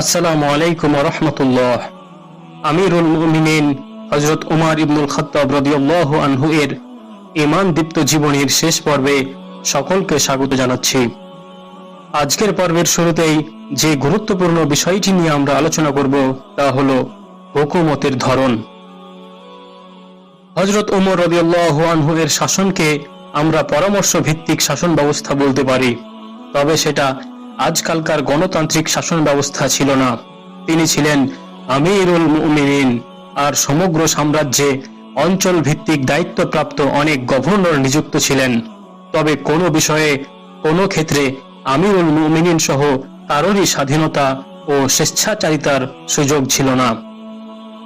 আসসালামু আলাইকুম রহমতুল্লাহ। আমিরুল মুমিনিন হজরত উমার ইবনুল খত্তাব আনহু এর ইমান দীপ্ত জীবনীর শেষ পর্বে সকলকে স্বাগত জানাচ্ছি। আজকের পর্বের শুরুতেই যে গুরুত্বপূর্ণ বিষয়টি নিয়ে আমরা আলোচনা করব তা হল হুকুমতের ধরন। হজরত উমর রদিয়াল্লাহু আনহু এর শাসনকে আমরা পরামর্শ ভিত্তিক শাসন ব্যবস্থা বলতে পারি, তবে সেটা আজকালকার গণতান্ত্রিক শাসন ব্যবস্থা ছিল না। তিনি ছিলেন আমিরুল মুমিনিন আর সমগ্র সাম্রাজ্যে অঞ্চল ভিত্তিক দায়িত্বপ্রাপ্ত অনেক গভর্নর নিযুক্ত ছিলেন। তবে কোনো বিষয়ে, কোনো ক্ষেত্রে আমিরুল মুমিনিন সহ কারোরই স্বাধীনতা ও স্বেচ্ছাচারিতার সুযোগ ছিল না।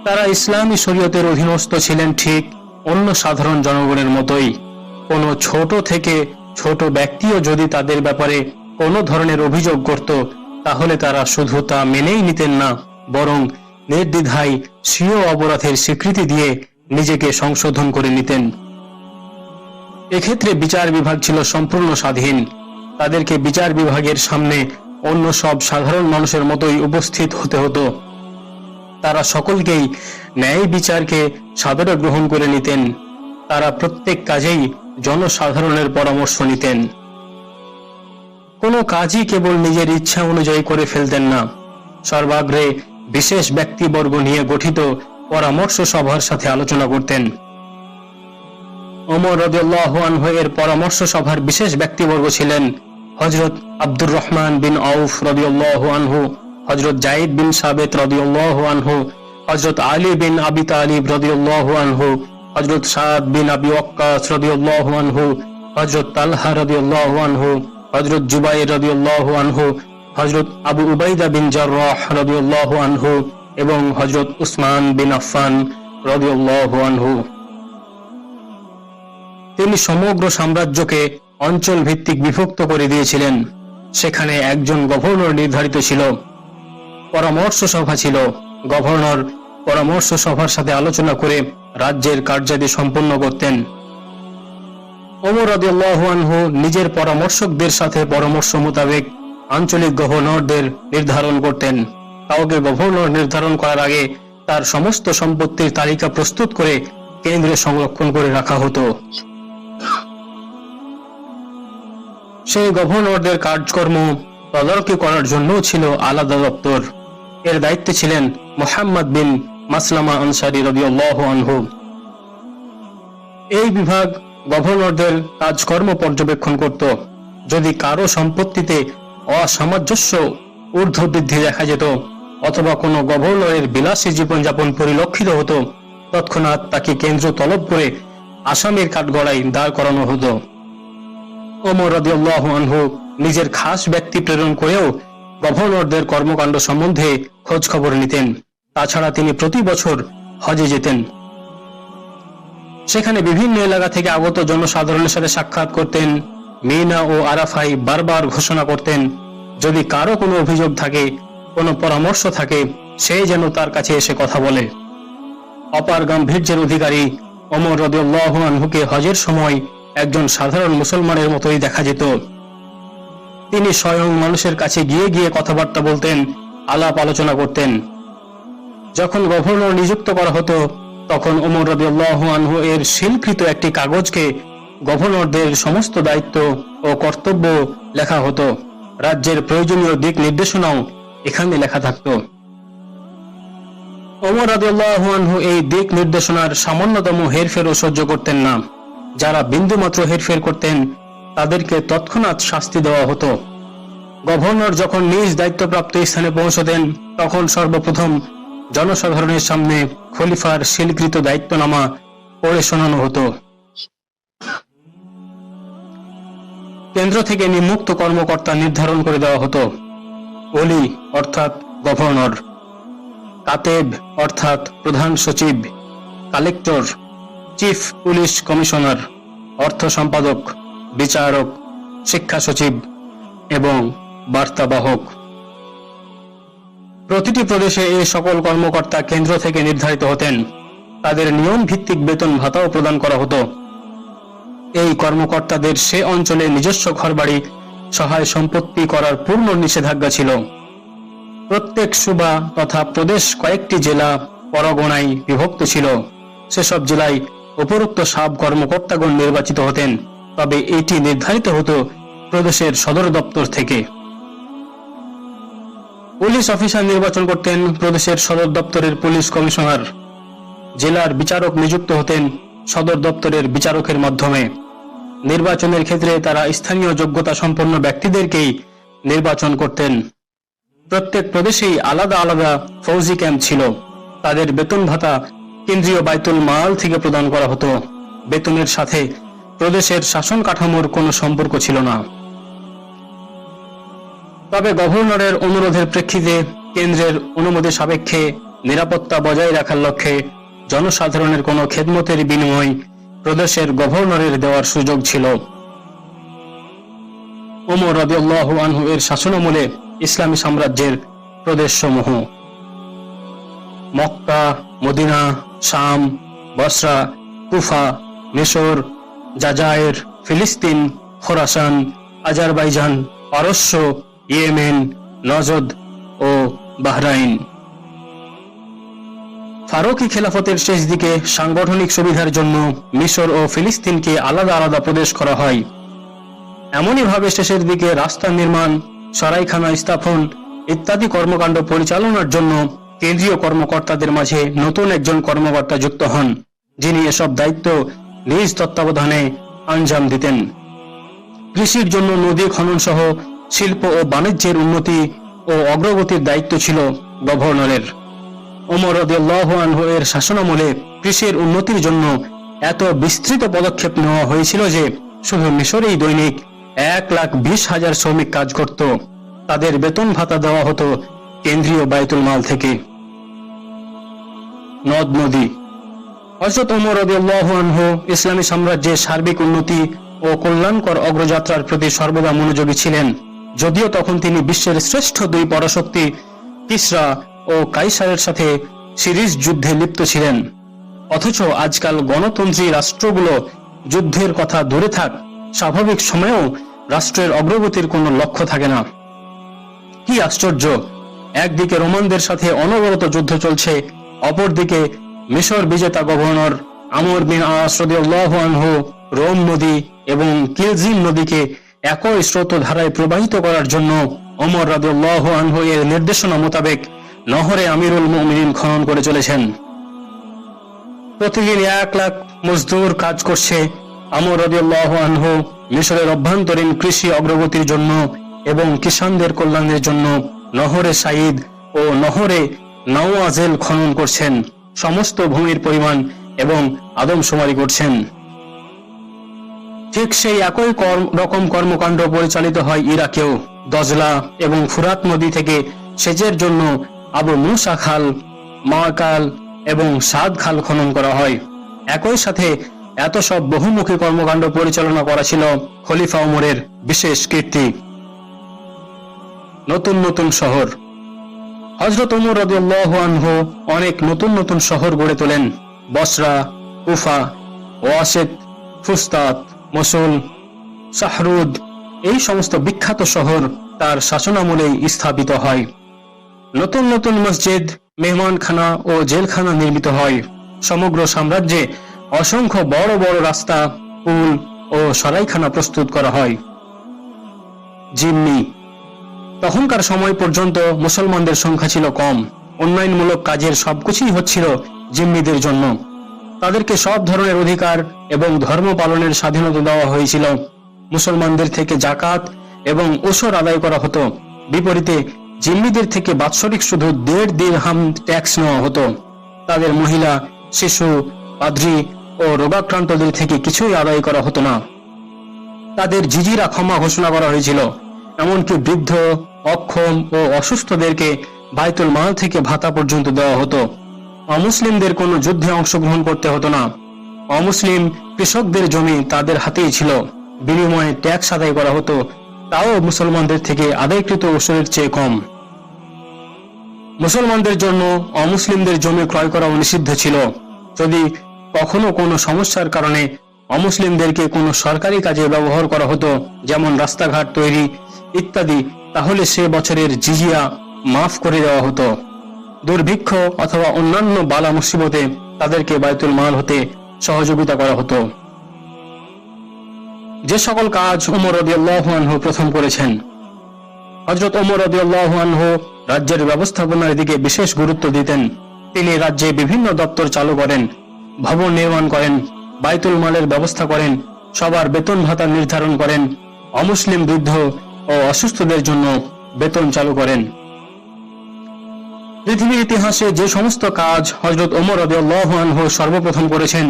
তারা ইসলামী শরীয়তের অধীনস্থ ছিলেন ঠিক অন্য সাধারণ জনগণের মতোই। কোনো ছোট থেকে ছোট ব্যক্তিও যদি তাদের ব্যাপারে কোনো ধরনের অভিযোগ করত, তাহলে তারা শুধু তা মেনেই নিতেন না, বরং নির্দ্বিধায় স্বীয় অপরাধের স্বীকৃতি দিয়ে নিজেকে সংশোধন করে নিতেন। এক্ষেত্রে বিচার বিভাগ ছিল সম্পূর্ণ স্বাধীন। তাদেরকে বিচার বিভাগের সামনে অন্য সব সাধারণ মানুষের মতোই উপস্থিত হতে হতো। তারা সকলকেই ন্যায় বিচারকে সাদরে গ্রহণ করে নিতেন। তারা প্রত্যেক কাজেই জনসাধারণের পরামর্শ নিতেন। কোনো কাজই কেবল নিজের ইচ্ছা অনুযায়ী করে ফেলতেন না। সর্বাগ্রে বিশেষ ব্যক্তিবর্গ নিয়ে গঠিত পরামর্শ সভার সাথে আলোচনা করতেন। ওমর রদিয়াল্লাহু এর পরামর্শ সভার বিশেষ ব্যক্তিবর্গ ছিলেন হজরত আব্দুর রহমান বিন আউফ রদিয়াল্লাহু আনহু হজরত জাইদ বিন সাবেত রদিয়াল্লাহু আনহু হজরত আলী বিন আবি তালিব রদিয়াল্লাহু আনহু হজরত সাদ বিন আবি ওয়াক্কাস রদিয়াল্লাহু আনহু হজরত তালহা রদিয়াল্লাহু আনহু হজরত জুবাইর রদিয়াল্লাহু আনহু হজরত আবু উবাইদা বিন জাররাহ রদিয়াল্লাহু আনহু এবং হজরত উসমান বিন আফফান রদিয়াল্লাহু আনহু। তিনি সমগ্র সাম্রাজ্যকে অঞ্চল ভিত্তিক বিভক্ত করে দিয়েছিলেন। সেখানে একজন গভর্নর নির্ধারিত ছিল। পরামর্শ সভা ছিল। গভর্নর পরামর্শ সভার সাথে আলোচনা করে রাজ্যের কার্যাদি সম্পন্ন করতেন। ওমর নিজের পরামর্শকদের সাথে পরামর্শ মোতাবেক আঞ্চলিক গভর্নরদের নির্ধারণ করতেন। কাউকে গভর্নর নির্ধারণ করার আগে তার সমস্ত সম্পত্তির তালিকা প্রস্তুত করে কেন্দ্রে সংরক্ষণ করে রাখা হতো। সেই গভর্নরদের কার্যকর্ম তদারকি করার জন্য ছিল আলাদা দপ্তর। এর দায়িত্বে ছিলেন মোহাম্মদ বিন মাসলামা আনসারি রবিউল্লাহ আনহু। এই বিভাগ গভর্নরদের কাজকর্ম পর্যবেক্ষণ করত। যদি কারও সম্পত্তিতে অসামঞ্জস্য ঊর্ধ্ববৃদ্ধি দেখা যেত, অথবা কোনো গভর্নরের বিলাসী জীবনযাপন পরিলক্ষিত হতো, তৎক্ষণাৎ তাকে কেন্দ্র তলব করে আসামের কাঠগড়ায় দাঁড় করানো হতো। ওমর রাদিয়াল্লাহু আনহু নিজের খাস ব্যক্তি প্রেরণ করেও গভর্নরদের কর্মকাণ্ড সম্বন্ধে খোঁজ খবর নিতেন। তাছাড়া তিনি প্রতি বছর হজে যেতেন। সেখানে বিভিন্ন এলাকা থেকে আগত জনসাধারণের সাথে সাক্ষাৎ করতেন, মিনা ও আরাফাই বারবার ঘোষণা করতেন, যদি কারও কোনো অভিযোগ থাকে, কোনো পরামর্শ থাকে, সে যেন তার কাছে এসে কথা বলে। অপার গাম্ভীর্যের অধিকারী অমর রদিউল্লাহ হজের সময় একজন সাধারণ মুসলমানের মতোই দেখা যেত। তিনি স্বয়ং মানুষের কাছে গিয়ে গিয়ে কথাবার্তা বলতেন, আলাপ আলোচনা করতেন। যখন গভর্নর নিযুক্ত করা হতো তখন ওমর রবিউল্লাহ আনহু এর শিলকৃত একটি কাগজকে গভর্নরদের সমস্ত দায়িত্ব ও কর্তব্য লেখা হতো। রাজ্যের প্রয়োজনীয় দিক নির্দেশনাও এখানে লেখা থাকত। ওমর রবিউল্লাহ আনহু এই দিক নির্দেশনার সামান্যতম হেরফেরও সহ্য করতেন না। যারা বিন্দুমাত্র হেরফের করতেন, তাদেরকে তৎক্ষণাৎ শাস্তি দেওয়া হতো। গভর্নর যখন নিজ দায়িত্বপ্রাপ্ত স্থানে পৌঁছতেন, তখন সর্বপ্রথম জনসাধারণের সামনে খলিফার শিলকৃত দায়িত্বনামা পড়ে শোনানো হতো। কেন্দ্র থেকে নিমুক্ত কর্মকর্তা নির্ধারণ করে দেওয়া হতো। অলি অর্থাৎ গভর্নর, কাতেব অর্থাৎ প্রধান সচিব, কালেক্টর, চিফ পুলিশ কমিশনার, অর্থ সম্পাদক, বিচারক, শিক্ষা সচিব এবং বার্তাবাহক। প্রতিটি প্রদেশে এই সকল কর্মকর্তা কেন্দ্র থেকে নির্ধারিত হতেন। তাদের নিয়ম ভিত্তিক বেতন ভাতাও প্রদান করা হতো। এই কর্মকর্তাদের সে অঞ্চলে নিজস্ব ঘরবাড়ি, সহায় সম্পত্তি করার পূর্ণ নিষেধাজ্ঞা ছিল। প্রত্যেক সুবা তথা প্রদেশ কয়েকটি জেলা পরগনায় বিভক্ত ছিল। সেসব জেলায় উপরোক্ত সাব কর্মকর্তাগণ নির্বাচিত হতেন। তবে এটি নির্ধারিত হতো প্রদেশের সদর দপ্তর থেকে। পুলিশ অফিসার নির্বাচন করতেন প্রদেশের সদর দপ্তরের পুলিশ কমিশনার। জেলার বিচারক নিযুক্ত হতেন সদর দপ্তরের বিচারকের মাধ্যমে। নির্বাচনের ক্ষেত্রে তারা স্থানীয় যোগ্যতা সম্পন্ন ব্যক্তিদেরকেই নির্বাচন করতেন। প্রত্যেক প্রদেশেই আলাদা আলাদা ফৌজি ক্যাম্প ছিল। তাদের বেতন ভাতা কেন্দ্রীয় বাইতুল মাল থেকে প্রদান করা হতো। বেতনের সাথে প্রদেশের শাসন কাঠামোর কোনো সম্পর্ক ছিল না। তবে গভর্নরের অনুরোধের প্রেক্ষিতে কেন্দ্রের অনুমতি সাপেক্ষে নিরাপত্তা বজায় রাখার লক্ষ্যে জনসাধারণের কোনো খেদমতের বিনিময় প্রদেশের গভর্নরের দেওয়ার সুযোগ ছিল। ওমর আনহু এর শাসনামলে ইসলামী সাম্রাজ্যের প্রদেশসমূহ। মক্কা, মদিনা, শাম, বসরা, কুফা, মিশর, জাজায়ের, ফিলিস্তিন, খোরাসান, আজারবাইজান, পারস্য ইয়েমেন, নজদ ও বাহরাইন। ফারুকি খেলাফতের শেষ দিকে সাংগঠনিক সুবিধার জন্য মিশর ও ফিলিস্তিনকে আলাদা আলাদা প্রদেশ করা হয়। এমনই ভাবে শেষের দিকে রাস্তা নির্মাণ, সরাইখানা স্থাপন ইত্যাদি কর্মকাণ্ড পরিচালনার জন্য কেন্দ্রীয় কর্মকর্তাদের মাঝে নতুন একজন কর্মকর্তা যুক্ত হন, যিনি এসব দায়িত্ব নিজ তত্ত্বাবধানে আঞ্জাম দিতেন। কৃষির জন্য নদী খনন সহ শিল্প ও বাণিজ্যের উন্নতি ও অগ্রগতির দায়িত্ব ছিল গভর্নরের। ওমর আনহু এর শাসনামলে কৃষির উন্নতির জন্য এত বিস্তৃত পদক্ষেপ নেওয়া হয়েছিল যে শুধু মিশরেই দৈনিক এক লাখ বিশ হাজার শ্রমিক কাজ করত। তাদের বেতন ভাতা দেওয়া হতো কেন্দ্রীয় বায়তুল মাল থেকে। নদ নদী। হজরত ওমর আনহু ইসলামী সাম্রাজ্যের সার্বিক উন্নতি ও কল্যাণকর অগ্রযাত্রার প্রতি সর্বদা মনোযোগী ছিলেন। যদিও তখন তিনি বিশ্বের শ্রেষ্ঠ দুই পরাশক্তি কিসরা ও কাইসারের সাথে সিরিজ যুদ্ধে লিপ্ত ছিলেন। অথচ আজকাল গণতন্ত্রী রাষ্ট্রগুলো যুদ্ধের কথা দূরে থাক, স্বাভাবিক সময়েও রাষ্ট্রের অগ্রগতির কোনো লক্ষ্য থাকে না। কি আশ্চর্য! একদিকে রোমানদের সাথে অনবরত যুদ্ধ চলছে, অপরদিকে মিশর বিজেতা গভর্নর আমর বিন আসরদিয়াল্লাহু আনহু, রোম নদী এবং কিলজিম নদীকে একই স্রোত ধারায় প্রবাহিত করার জন্য ওমর রাদিয়াল্লাহু আনহু এর নির্দেশনা মোতাবেক নহরে আমিরুল মুমিনিন খনন করে চলেছেন। প্রতিদিন এক লাখ মজদুর কাজ করছে আমর রাদিয়াল্লাহু আনহু মিশরের অভ্যন্তরীণ কৃষি অগ্রগতির জন্য এবং কিষানদের কল্যাণের জন্য নহরে সাইদ ও নহরে নওয়াজেল খনন করছেন। সমস্ত ভূমির পরিমাণ এবং আদমশুমারি করছেন। ঠিক সেই একই রকম কর্মকাণ্ড পরিচালিত হয় ইরাকেও। দজলা এবং ফুরাত নদী থেকে সেচের জন্য আবু মুসা খাল, মাকাল এবং সাদ খাল খনন করা হয়। একই সাথে এত সব বহুমুখী কর্মকাণ্ড পরিচালনা করা ছিল খলিফা ওমরের বিশেষ কীর্তি। নতুন নতুন শহর। হজরত উমর রাদিয়াল্লাহু আনহু অনেক নতুন নতুন শহর গড়ে তোলেন। বসরা, কুফা ওয়াসেদ ফুস্তাত মসুল, শাহরুদ, এই সমস্ত বিখ্যাত শহর তার শাসনামলেই স্থাপিত হয়। নতুন নতুন মসজিদ, মেহমানখানা ও জেলখানা নির্মিত হয়। সমগ্র সাম্রাজ্যে অসংখ্য বড় বড় রাস্তা, পুল ও সরাইখানা প্রস্তুত করা হয়। জিম্মি। তখনকার সময় পর্যন্ত মুসলমানদের সংখ্যা ছিল কম। উন্নয়নমূলক কাজের সবকিছুই হচ্ছিল জিম্মিদের জন্য। তাদেরকে সব ধরনের অধিকার এবং ধর্ম পালনের স্বাধীনতা দেওয়া হয়েছিল। মুসলমানদের থেকে জাকাত এবং ওসর আদায় করা হতো। বিপরীতে জিম্মিদের থেকে বাৎসরিক শুধু দেড় দিরহাম ট্যাক্স নেওয়া হতো। তাদের মহিলা, শিশু, পাদ্রী ও রোগাক্রান্তদের থেকে কিছুই আদায় করা হতো না। তাদের জিজিরা ক্ষমা ঘোষণা করা হয়েছিল। এমনকি বৃদ্ধ, অক্ষম ও অসুস্থদেরকে বাইতুল মাল থেকে ভাতা পর্যন্ত দেওয়া হতো। অমুসলিমদের কোনো যুদ্ধে অংশগ্রহণ করতে হতো না। অমুসলিম কৃষকদের জমি তাদের হাতেই ছিল। বিনিময়ে ট্যাক্স আদায় করা হতো। তাও মুসলমানদের থেকে আদায়কৃত ওষুধের চেয়ে কম। মুসলমানদের জন্য অমুসলিমদের জমি ক্রয় করা নিষিদ্ধ ছিল। যদি কখনো কোনো সমস্যার কারণে অমুসলিমদেরকে কোনো সরকারি কাজে ব্যবহার করা হতো, যেমন রাস্তাঘাট তৈরি ইত্যাদি, তাহলে সে বছরের জিজিয়া মাফ করে দেওয়া হতো। দুর্ভিক্ষ অথবা অন্যান্য বালা মুসিবতে তাদেরকে বায়তুল মাল হতে সহযোগিতা করা হতো। যে সকল কাজ উমর রদিয়াল্লাহু প্রথম করেছেন। হজরত ওমর রদিয়াল্লাহু রাজ্যের ব্যবস্থাপনার দিকে বিশেষ গুরুত্ব দিতেন। তিনি রাজ্যে বিভিন্ন দপ্তর চালু করেন, ভবন নির্মাণ করেন, বাইতুল মালের ব্যবস্থা করেন, সবার বেতন ভাতা নির্ধারণ করেন, অমুসলিম বৃদ্ধ ও অসুস্থদের জন্য বেতন চালু করেন। পৃথিবীর ইতিহাসে যে সমস্ত কাজ হজরত ওমর রদিয়াল্লাহু সর্বপ্রথম করেছেন,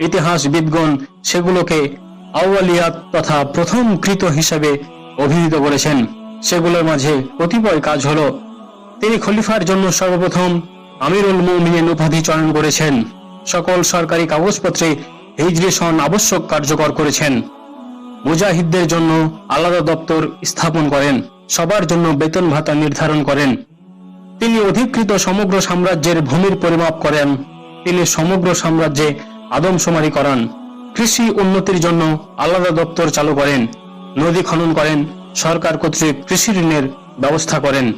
ইতিহাসবিদগণ সেগুলোকে আউয়ালিয়াত তথা প্রথম কৃত হিসাবে অভিহিত করেছেন। সেগুলোর মাঝে কতিপয় কাজ হল, তিনি খলিফার জন্য সর্বপ্রথম আমিরুল মুমিনিন উপাধি চয়ন করেছেন। সকল সরকারি কাগজপত্রে হিজরি সন আবশ্যক কার্যকর করেছেন। মুজাহিদদের জন্য আলাদা দপ্তর স্থাপন করেন। সবার জন্য বেতন ভাতা নির্ধারণ করেন। তিনি অধিকৃত সমগ্র সাম্রাজ্যের ভূমির পরিমাপ করেন। তিনি সমগ্র সাম্রাজ্যে আদমশুমারি করান। কৃষি উন্নতির জন্য আলাদা দপ্তর চালু করেন, নদী খনন করেন, সরকার কর্তৃক কৃষি ঋণের ব্যবস্থা করেন।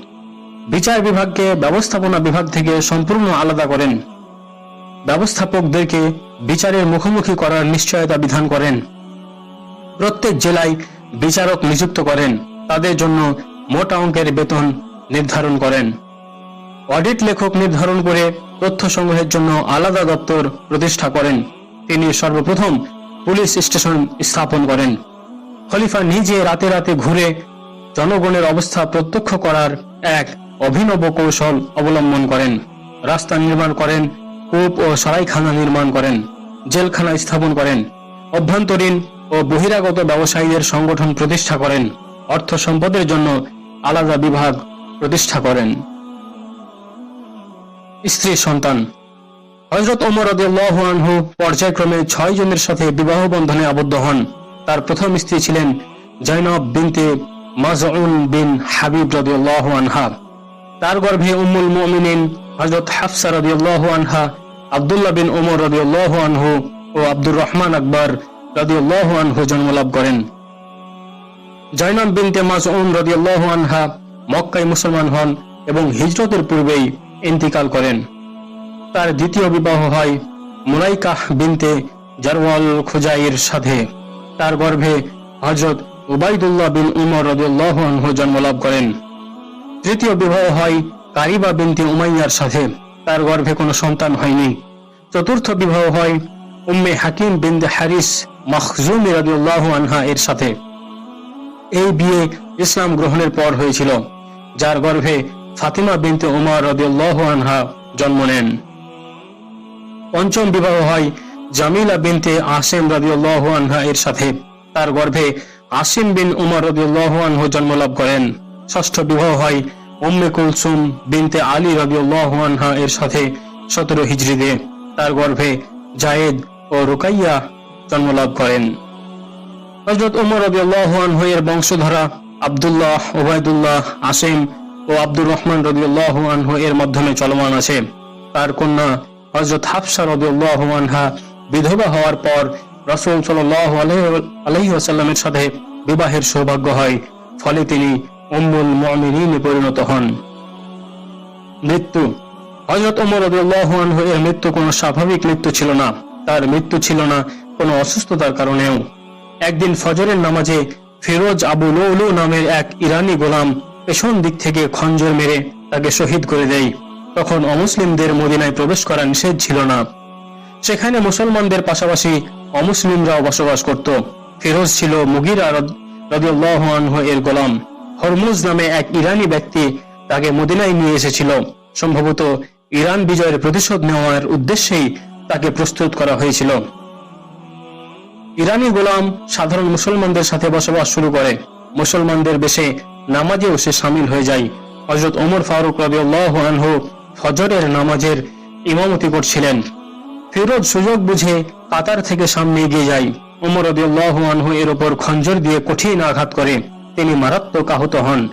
বিচার বিভাগকে ব্যবস্থাপনা বিভাগ থেকে সম্পূর্ণ আলাদা করেন। ব্যবস্থাপকদেরকে বিচারের মুখোমুখি করার নিশ্চয়তা বিধান করেন। প্রত্যেক জেলায় বিচারক নিযুক্ত করেন, তাদের জন্য মোটা অঙ্কের বেতন নির্ধারণ করেন। অডিট লেখক নির্ধারণ করে তথ্য সংগ্রহের জন্য আলাদা দপ্তর প্রতিষ্ঠা করেন। তিনি সর্বপ্রথম পুলিশ স্টেশন স্থাপন করেন। খলিফা নিজে রাতে রাতে ঘুরে জনগণের অবস্থা প্রত্যক্ষ করার এক অভিনব কৌশল অবলম্বন করেন। রাস্তা নির্মাণ করেন, কূপ ও সরাইখানা নির্মাণ করেন, জেলখানা স্থাপন করেন, অভ্যন্তরীণ ও বহিরাগত ব্যবসায়ীদের সংগঠন প্রতিষ্ঠা করেন, অর্থ সম্পদের জন্য আলাদা বিভাগ প্রতিষ্ঠা করেন। স্ত্রী সন্তান। হজরত ওমর আনহু পর্যায়ক্রমে ছয় জনের সাথে বিবাহ বন্ধনে আবদ্ধ হন। তার প্রথম স্ত্রী ছিলেন জৈনব বিনতে মাজউন বিন হাবিব রদিয়াল্লাহু আনহা। তার গর্ভে উম্মুল মুমিনিন হজরত হাফসা রদিয়াল্লাহু আনহা, আব্দুল্লাহ বিন ওমর রদিয়াল্লাহু আনহু ও আব্দুর রহমান আকবর রদিয়াল্লাহু আনহু জন্মলাভ করেন। জৈনব বিনতে মাজউন রদিয়াল্লাহু আনহা মক্কায় মুসলমান হন এবং হিজরতের পূর্বেই ইন্তিকাল করেন। তার দ্বিতীয় বিবাহ হয় মুরাইকাহ বিনতে জারওয়াল খুজাইর সাথে। তার গর্ভে হজরত উবাইদুল্লাহ বিন উমর রদিয়াল্লাহু আনহু জন্মলাভ করেন। তৃতীয় বিবাহ হয় কারিবা বিনতে উমাইয়ার সাথে। তার গর্ভে কোনো সন্তান হয়নি। চতুর্থ বিবাহ হয় উম্মে হাকিম বিনতে হারিস মখজুমি রদিয়াল্লাহু আনহা এর সাথে। এই বিয়ে ইসলাম গ্রহণের পর হয়েছিল, যার গর্ভে ফাতিমা বিনতে উমর রদিয়াল্লাহু আনহা জন্ম নেন। পঞ্চম বিবাহ হয় জামিলা বিনতে আসিম রাদিয়াল্লাহু আনহা এর সাথে। তার গর্ভে আসিম বিন উমর রাদিয়াল্লাহু আনহু জন্মলাভ করেন। ষষ্ঠ বিবাহ হয় উম্মে কুলসুম বিনতে আলী রাদিয়াল্লাহু আনহা এর সাথে সতেরো হিজরিতে তার গর্ভে জায়েদ ও রুকাইয়া জন্মলাভ করেন। হজরত উমর রাদিয়াল্লাহু আনহু এর বংশধরা আব্দুল্লাহ, ওবায়দুল্লাহ, আসিম ও আব্দুর রহমান রদিউল্লাহ আনহু এর মাধ্যমে চলমান আছে। তার কন্যা হজরত হাফসা রদিউল্লাহ আনহা বিধবা হওয়ার পর রসুল সাল্লাহ আলহি আসাল্লামের সাথে বিবাহের সৌভাগ্য হয়। ফলে তিনি উম্মুল মুমিনিনে পরিণত হন। মৃত্যু। হজরত ওমর রদিউল্লাহ আনহু এর মৃত্যু কোনো স্বাভাবিক মৃত্যু ছিল না। তার মৃত্যু ছিল না কোনো অসুস্থতার কারণেও। একদিন ফজরের নামাজে ফিরোজ আবু লৌলু নামের এক ইরানি গোলাম পেছন দিক থেকে খঞ্জর মেরে তাকে শহীদ করে দেয়। তখন অমুসলিমদের মদিনায় প্রবেশ করা নিষেধ ছিল না। সেখানে মুসলমানদের পাশাপাশি অমুসলিমরাও বসবাস করত। ফিরোজ ছিল মুগিরা এর গোলাম। হরমুজ নামে এক ইরানি ব্যক্তি তাকে মদিনায় নিয়ে এসেছিল। সম্ভবত ইরান বিজয়ের প্রতিশোধ নেওয়ার উদ্দেশ্যেই তাকে প্রস্তুত করা হয়েছিল। ইরানি গোলাম সাধারণ মুসলমানদের সাথে বসবাস শুরু করে। মুসলমানদের বেশে নামাজেও সে সামিল হয়ে যায়। হজরত ওমর ফারুক রাদিয়াল্লাহ আনহু ফজরের নামাজের ইমামতি করছিলেন। ফিরোজ সুযোগ বুঝে কাতার থেকে সামনে এগিয়ে যায়। ওমর রাদিয়াল্লাহ আনহু এর উপর খঞ্জর দিয়ে কঠিন আঘাত করে। তিনি মারাত্মক আহত হন।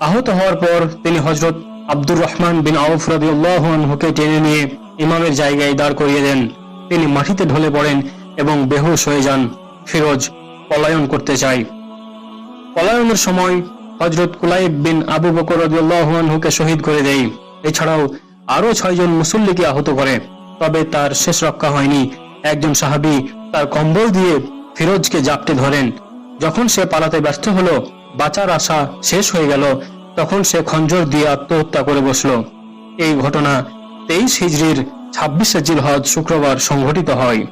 আহত হওয়ার পর তিনি হজরত আব্দুর রহমান বিন আউফ রাদিয়াল্লাহ আনহুকে টেনে নিয়ে ইমামের জায়গায় দাঁড় করিয়ে দেন। তিনি মাটিতে ঢলে পড়েন এবং বেহুশ হয়ে যান। ফিরোজ পলায়ন করতে চায়। পলায়নের সময় হজরত কুলাইব বিন আবু বকর আনহুকে শহীদ করে দেয়। এছাড়াও আরও ছয়জন মুসল্লিকে আহত করে। তবে তার শেষ রক্ষা হয়নি। একজন সাহাবী তার কম্বল দিয়ে ফিরোজকে জাপটে ধরেন। যখন সে পালাতে ব্যস্ত হলো, বাঁচার আশা শেষ হয়ে গেল। তখন সে খঞ্জর দিয়ে আত্মহত্যা করে বসল। এই ঘটনা তেইশ হিজড়ির ছাব্বিশে জিলহজ শুক্রবার সংঘটিত হয়।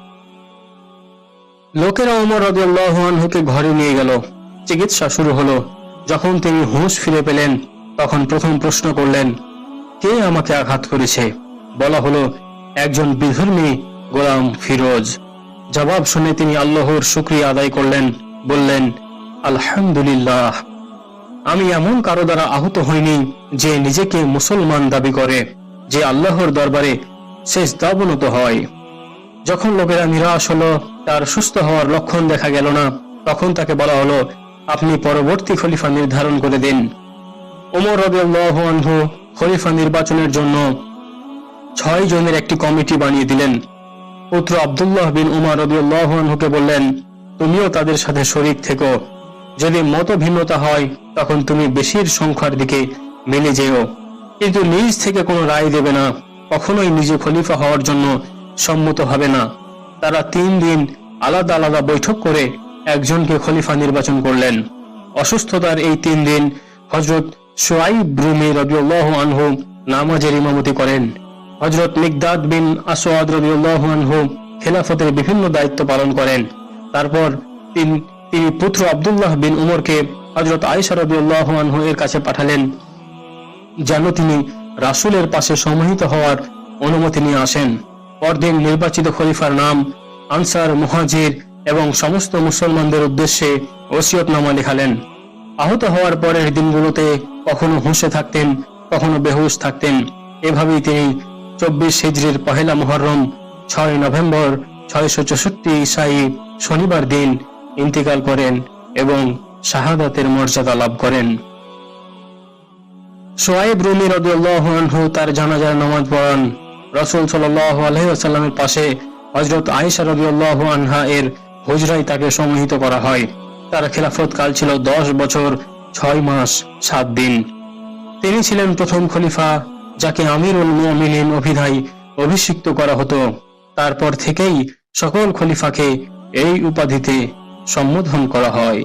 লোকেরা ওমর রাদিয়াল্লাহু আনহুকে ঘরে নিয়ে গেল। চিকিৎসা শুরু হলো। যখন তিনি হুঁশ ফিরে পেলেন, তখন প্রথম প্রশ্ন করলেন, কে আমাকে আঘাত করেছে? বলা হলো, একজন বিধর্মী গোলাম ফিরোজ। জবাব শুনে তিনি আল্লাহর শুক্রিয়া আদায় করলেন, বললেন, আলহামদুলিল্লাহ, আমি এমন কারও দ্বারা আহত হইনি যে নিজেকে মুসলমান দাবি করে, যে আল্লাহর দরবারে শেষ দাবনত হয়। যখন লোকেরা নিরাশ হলো, তার সুস্থ হওয়ার লক্ষণ দেখা গেল না, তখন তাকে বলা হলো আপনি পরবর্তী খলিফা নির্ধারণ করে দিন। ওমর রাদিয়াল্লাহু আনহু খলিফা নির্বাচনের জন্য ছয় জনের একটি কমিটি বানিয়ে দিলেন। পুত্র আব্দুল্লাহ বিন উমার রাদিয়াল্লাহু আনহুকে বললেন, তুমিও তাদের সাথে শরিক থেকো। যদি মত ভিন্নতা হয়, তখন তুমি বেশির সংখ্যার দিকে মেনে যেও। কিন্তু নিজ থেকে কোনো রায় দেবে না। কখনোই নিজে খলিফা হওয়ার জন্য সম্মত হবে না। তারা তিন দিন আলাদা আলাদা বৈঠক করে একজনকে খলিফা নির্বাচন করলেন। অসুস্থতার এই তিন দিন হজরত সোয়াইব রুমি রবিউল্লাহ আনহু নামাজের ইমামতি করেন। হজরত মিকদাদ বিন আসওয়াদ রবিউল্লাহ আনহু খেলাফতের বিভিন্ন দায়িত্ব পালন করেন। তারপর তিনি পুত্র আব্দুল্লাহ বিন উমরকে হজরত আয়েশা রবিউল্লাহ আনহু এর কাছে পাঠালেন, যেন তিনি রাসূলের পাশে সমাহিত হওয়ার অনুমতি নিয়ে আসেন। পরদিন নির্বাচিত খলিফার নাম আনসার মুহাজির এবং সমস্ত মুসলমানদের উদ্দেশ্যে ওসিয়তনামা লেখালেন। আহত হওয়ার পরের দিনগুলোতে কখনো হুঁশে থাকতেন, কখনো বেহুশ থাকতেন। এভাবেই তিনি চব্বিশ হিজড়ির পহেলা মুহররম, ছয় নভেম্বর ছয়শো চৌষট্টি ইসাই শনিবার দিন ইন্তিকাল করেন এবং শাহাদাতের মর্যাদা লাভ করেন। সোয়াইব রুমি রাদিয়াল্লাহু আনহু তার জানাজার নামাজ পড়ান। রসুল আলাইহি ওয়াসাল্লামের পাশে হযরত আয়েশা রাদিয়াল্লাহু আনহা এর হুজরায় তাকে সমাহিত করা হয়। তার খেলাফত কাল ছিল 10 বছর, ছয় মাস, সাত দিন। তিনি ছিলেন প্রথম খলিফা, যাকে আমিরুল মুমিনিন অভিধায় অভিষিক্ত করা হতো। তারপর থেকেই সকল খলিফাকে এই উপাধিতে সম্বোধন করা হয়।